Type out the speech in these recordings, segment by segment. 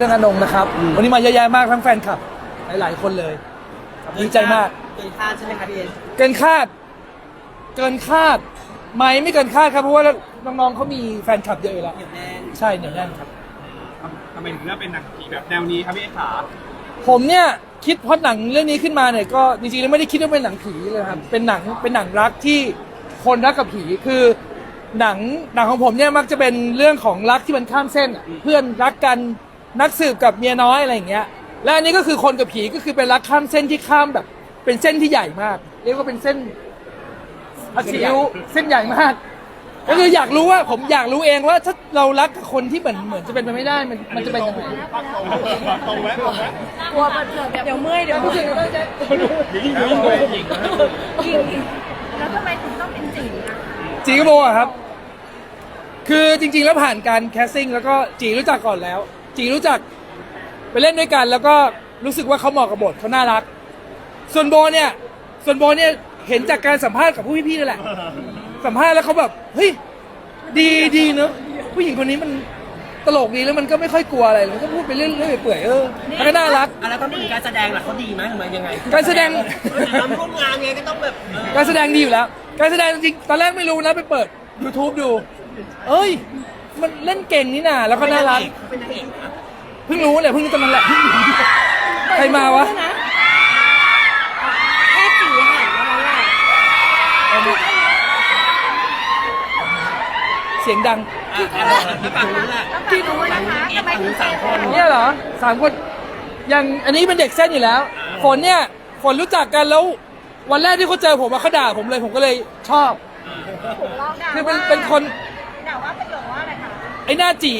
เรื่องอนงนะครับ วันนี้มาเยอะแยะมากทั้งแฟนคลับ หลาย ๆ คนเลยครับดีใจมาก เกินคาดใช่ไหมคะพี่เอ็นเกินคาด เกินคาดไหมไม่เกินคาดครับเพราะว่าน้องๆเขามีแฟนคลับเยอะอยู่แล้ว เหนียวแน่นใช่เหนียวแน่นครับ ทำไมถึงเลือกเป็นหนังผีแบบแนวนี้ครับพี่เอขาผมเนี่ยคิดเพราะหนังเรื่องนี้ขึ้นมาเนี่ยก็จริงๆแล้วไม่ได้คิดว่าเป็นหนังผีเลยครับ เป็นหนังเป็นหนังรักที่คนรักกับผีคือหนังหนังของผมเนี่ยมักจะเป็นเรื่องของรักที่มันข้ามเส้นอะเพื่อนรักกัน นักสืบกับเมียน้อยอะไรอย่างเงี้ย และอันนี้ก็คือคนกับผีก็คือเป็นรักข้ามเส้นที่ข้ามแบบ เป็นเส้นที่ใหญ่มาก เรียกว่าเป็นเส้นผัดซีอิ๊วเส้นใหญ่มาก ก็คืออยากรู้ว่าผมอยากรู้เองว่าถ้าเรารักกับคนที่เหมือนเหมือนจะเป็นไปไม่ได้มันมันจะเป็นยังไงตรงไหมตรงไหมกลัวมันเกิดแบบเดี๋ยวเมื่อยเดี๋ยวรู้สึกว่าจะยิงเลยยิงกินแล้วทำไมถึงต้องเป็นจีนะจีกโบอะครับ คือจริง ๆ แล้วผ่านการแคสซิ่งแล้วก็จีรู้จักก่อนแล้ว จีรู้จักไปเล่นด้วยกัน แล้วก็รู้สึกว่าเขาเหมาะกับบทเขาน่ารัก ส่วนโบเนี่ย ส่วนโบเนี่ยเห็นจากการสัมภาษณ์กับผู้พี่ๆนั่นแหละ สัมภาษณ์แล้วเขาแบบเฮ้ยดีดีเนอะผู้หญิงคนนี้มันตลกดีแล้วมันก็ไม่ค่อยกลัวอะไรมันก็พูดไปเรื่อยๆเปื่อยๆเออมันก็น่ารัก อะแล้วก็มีการแสดงล่ะเขาดีไหมหรือมันยังไงการแสดง ทำร่วมงานไงก็ต้องแบบเออการแสดงดีอยู่แล้ว การแสดงจริงๆตอนแรกไม่รู้นะไปเปิด YouTube ดู เอ้ย มันเล่นเก่งนี่นาแล้วก็น่ารักเขาเป็นนางเอกนะเพิ่งรู้เลยเพิ่งตอนนั้นแหละ ใครมาวะ แค่จีหันมาแล้วแหละเสียงดังอะอะแล้วฝั่งนู้นล่ะแล้วฝั่งนู้นนะคะเอ็ทำไมฝั่งถึนู้งนสามคนเนี่ยเหรอสามคนยังอันนี้เป็นเด็กเส้นอยู่แล้วฝนเนี่ยฝนรู้จักกันแล้ว วันแรกที่เขาเจอผมอะเขาด่าผมเลยผมก็เลยชอบคือเป็นเป็นคน อ้หน้าจี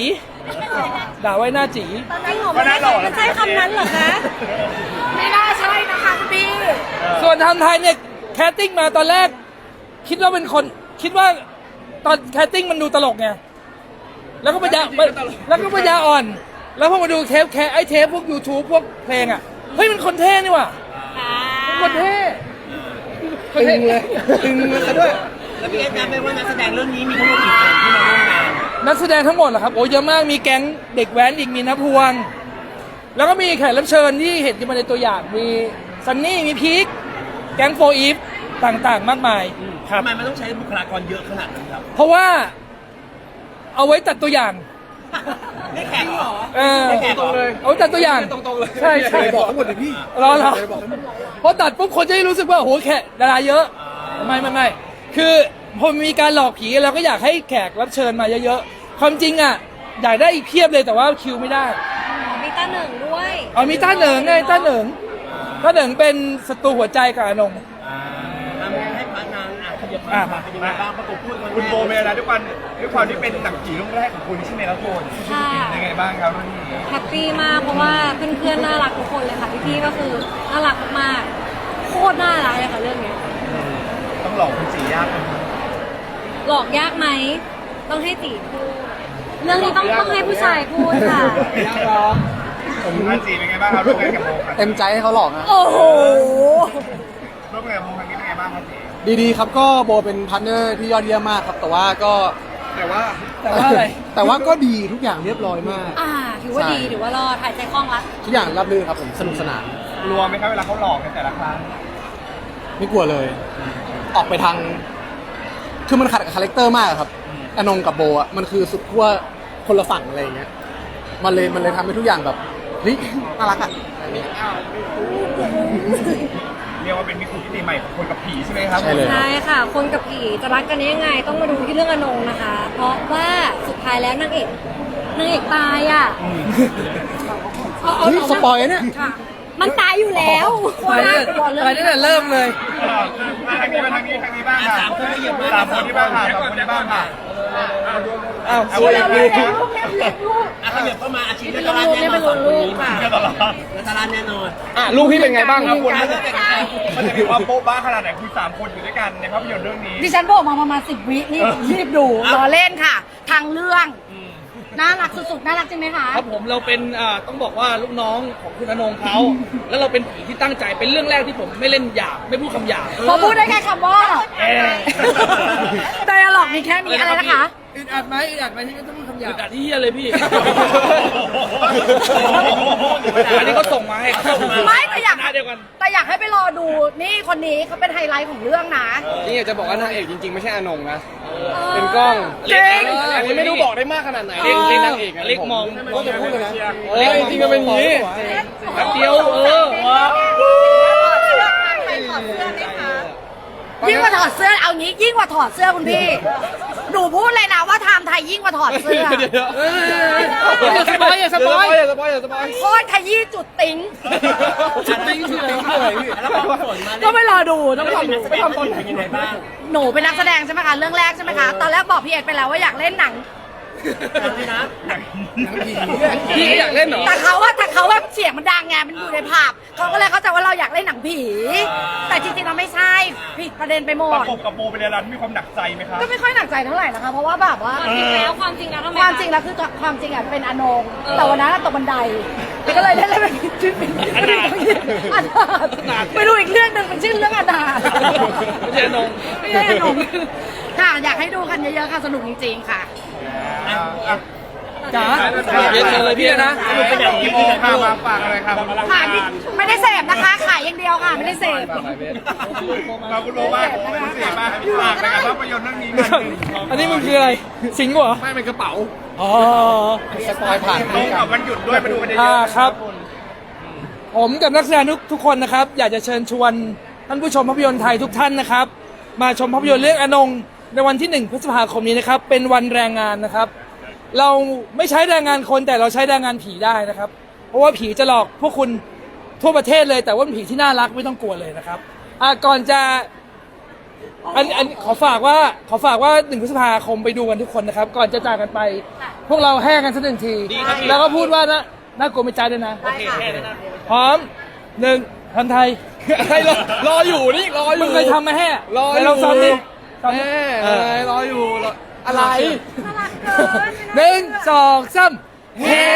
ด่าไว้หน้าจี ตอนนั้นผมไม่ได้มันใช่คำนั้นเหรอคะไม่น่าใช่นะคะคุณพี่ส่วนทำไทยเนี่ยแคสติ้งมาตอนแรก คิดว่าเป็นคนคิดว่าตอนแคสติ้งมันดูตลกไงแล้วก็ปัญญาแล้วก็ปัญญาอ่อน แล้วพอมาดูเทปแคไอเทปพวก YouTube พวกเพลงอะเฮ้ยมันคนเท่นี่ว่ะคนเท่คนเท่เลยตึงเลยด้วยแล้วพี่เอ็นจำไหมว่านักแสดงเรื่องนี้มีทั้งหมดกี่คนที่มาร่วมงาน นักแสดงทั้งหมดเหรอครับโอ้เยอะมากมีแก๊งเด็กแว้นอีกมีนภวง แล้วก็มีแขกรับเชิญที่เห็นกันมาในตัวอย่างมีซันนี่มีพีคแก๊งโฟอีฟต่างๆ มากมายครับทำไมมันต้องใช้บุคลากรเยอะขนาดนั้นครับ เพราะว่าเอาไว้ตัดตัวอย่างไม่แข่งเหรอเออไม่แข่งเหรอเอาไว้ตัดตัวอย่างตรงๆเลยใช่ใช่บอกทั้งหมดเลยพี่รอรอเพราะตัดปุ๊บคนจะได้รู้สึกว่าโอ้โหแขกดาราเยอะไม่ไม่ไม่คือ พอมีการหลอกผีเราก็อยากให้แขกรับเชิญมาเยอะๆ ความจริงอะอยากได้อีกเพียบเลยแต่ว่าคิวไม่ได้มีตาหนึ่งด้วยเอามีต้าเหนิงไงต้าเหนิงต้าเหนิงเป็นศัตรูหัวใจกับอนงอ่าทำให้พระนางอะขยับอะมาเป็นยังไงบ้างประกบพูดกันคุณโบเมลาด้วยความด้วยความที่เป็นหนังผีเรื่องแรกของคุณใช่ไหมครับคุณค่ะยังไงบ้างครับเรื่องนี้แฮปปี้มากเพราะว่าเพื่อนๆน่ารักทุกคนเลยค่ะพี่ๆก็คือน่ารักมากโคตรน่ารักเลยค่ะเรื่องเนี้ยต้องหลอกคุณสียากนะครับ หลอกยากไหม ต้องให้ตีพูด เรื่องนี้ต้องต้องให้ผู้ชายพูดค่ะ ผมท่านสีเป็นไงบ้างครับร่วมงานกับโบครับเต็มใจให้เขาหลอกนะโอ้โห ร่วมงานกับโบครั้งนี้เป็นไงบ้างครับสีดีๆครับก็โบเป็นพาร์ทเนอร์ที่ยอดเยี่ยมมากครับ แต่ว่าก็แต่ว่าแต่ว่าอะไร แต่ว่าก็ดีทุกอย่างเรียบร้อยมาก อ่า ถือว่าดีใช่ถือว่ารอดหายใจคล่องละ ทุกอย่างรับรื่นครับผมสนุกสนาน กลัวไหมครับเวลาเขาหลอกในแต่ละครั้งไม่กลัวเลย ออกไปทาง คือมันขัดกับคาแรคเตอร์มากครับอนงกับโบอะมันคือสุดขั้วคนละฝั่งอะไรอย่างเงี้ยมันเลยมันเลยทำให้ทุกอย่างแบบเฮ้ยน่ารักอะเรียกว่าเป็นมิติมิติใหม่ของคนกับผีใช่ไหมครับใช่เลยใช่ค่ะ คนกับผีจะรักกันได้ยังไง ต้องมาดูที่เรื่องอนงนะคะ เพราะว่าสุดท้ายแล้วนางเอกนางเอกตายอะเอาเอาเฮ้ยเอาสปอยล์เนี่ยค่ะ มันตายอยู่แล้วไปตั้งแต่ไปตั้งแต่เริ่มเลยทางนี้มาทางนี้ทางนี้บ้างอะค่ะสามคนขยับมาสามคนที่บ้างค่ะสามคนที่บ้างค่ะอ้าวเอาสวยเลยดูอะขยับเข้ามาอาชีพนักการแน่นอนสองคนนี้มานักการแน่นอนอะลูกพี่เป็นไงบ้างครับคุณการมันเลือกแต่งงานจะมีความโป๊ะบ้าขนาดไหนคุณสามคนอยู่ด้วยกันในภาพยนตร์เรื่องนี้ดิฉันบอกมาประมาณสิบวิรีบรีบดูรอเล่นค่ะ ทางเรื่อง น่ารักสุดๆ น่ารักจริงไหมคะ ครับผมเราเป็นอ่าต้องบอกว่าลูกน้องของคุณอนงเขา แล้วเราเป็นผีที่ตั้งใจเป็นเรื่องแรกที่ผมไม่เล่นหยาบไม่พูดคำหยาบ พอพูดได้แค่คำว่า เอ๊ะไดอะล็อกมีแค่นี้อะไรนะคะ อึดอัดไหมอึดอัดไหมที่ต้องพูดคำหยาบ อึดอัดที่เฮียเลยพี่ อันนี้เขาส่งมาให้เขาส่งมาไม่แต่อยากหน้าเดียวกัน แต่อยากให้ไปรอดูนี่คนนี้เขาเป็นไฮไลท์ของเรื่องนะนี่อยากจะบอกว่านางเอกจริง ๆ ไม่ใช่อนงนะ เป็นกล้องจริง อันนี้ไม่รู้บอกได้มากขนาดไหนเล็กเล่เล็นกนางเอกะเล็กมอง ก็จะพูดเลยนะเล็กจริงๆก็เป็นอย่างนี้ แป๊บเดียวเออว้าว ยิ่งกว่าถอดเสื้อเอางี้ยิ่งกว่าถอดเสื้อคุณพี่ หนูพูดเลยนะว่าไทม์ไทยยิ่งกว่าถอดเสื้ออย่าสปอยอย่าสปอยอย่าสปอยอย่าสปอยโคตรขยี้จุดติ้งจุดติ้งคืออะไรเลยพี่แล้วพอฝนมาก็ไม่รอดูต้องไม่รอทำดูไม่ทำตอนเป็นยังไงบ้างหนูเป็นนักแสดงใช่ไหมคะเรื่องแรกใช่ไหมคะตอนแรกบอกพี่เอกไปแล้วว่าอยากเล่นหนังนี่นะพี่ก็อยากเล่นเหรอแต่เขาว่าแต่เขาว่าเสียงมันดังไงมันอยู่ในภาพเขาก็เลยเข้าใจว่าเราอยากเล่นหนังผี ไม่ใช่ผิดประเด็นไปหมประดกบกับโบเป็นอะไรมีความหนักใจไหมครับก็ไม่ค่อยหนักใจเท่าไหร่นะคะ เพราะว่าแบบว่า จริงแล้วความจริงแล้วทำไมความจริงแล้วคือความจริงอะเป็นอนงแต่วันนั้นอะตกบันไดก็เลยเล่นเล่นเป็นชื่อเป็นอนาถไปดูอีกเรื่องหนึ่งเป็นชื่อเรื่องอนาถไม่ใช่อนงไม่ใช่อนงค่ะอยากให้ดูกันเยอะๆค่ะสนุกจริงๆค่ะจ๋าเรียนเชิญเลยพี่นะ สรุปเป็นอย่างนี้พี่โบค่ะมาฝากอะไรครับ ค่ะนี่ ยอย่างเดียวค่ะไม่ได้เสพ มาคุณโบบ้างคุณเสียบ้างฝากนะครับภาพยนตร์เรื่องนี้กันหนึ่งอันนี้มันคืออะไร สิงห์เหรอ ไม่เป็นกระเป๋าอ๋อ สปอยผ่านตรงกับวันหยุดด้วยมาดูกันเยอะๆอ่าครับ ผมกับนักแสดงทุกทุกคนนะครับ อยากจะเชิญชวนท่านผู้ชมภาพยนตร์ไทยทุกท่านนะครับ มาชมภาพยนตร์เรื่องอนงในวันที่ 1 พฤษภาคมนี้นะครับ เป็นวันแรงงานนะครับ เราไม่ใช้แรงงานคนแต่เราใช้แรงงานผีได้นะครับ เพราะว่าผีจะหลอกพวกคุณ ทั่วประเทศเลยแต่ว่าเป็นผีที่น่ารักไม่ต้องกลัวเลยนะครับอ่าก่อนจะอันอันขอฝากว่าขอฝากว่าหนึ่งพฤษภาคมไปดูกันทุกคนนะครับ ก่อนจะจากกันไป พวกเราแห้กันสักหนึ่งทีแล้วก็พูดว่านะน่ากลัวไม่ใจด้วยนะ โอเคแค่นั้นนะพร้อมหนึ่งทำไทยให้รอรออยู่นี่รออยู่มึงเคยทำไหมแห่รออยู่ไหนลองซ้อมดิซ้อมดิแม่เออะไรอรออยู่รออะไรหนึ่งสองสามแห่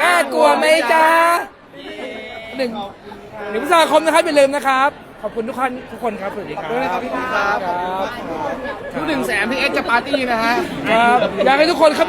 น่ากลัวไหมจ๊ะ หนึ่งหนึ่งพฤษภาคมนะครับอย่าลืมนะครับ ขอบคุณทุกคนทุกคนครับสวัสดีครับด้วยนะครับพี่ครับทุกหนึ่งแสนพี่เอ็กซ์จะปาร์ตี้นะฮะครับอยากให้ทุกคนเข้า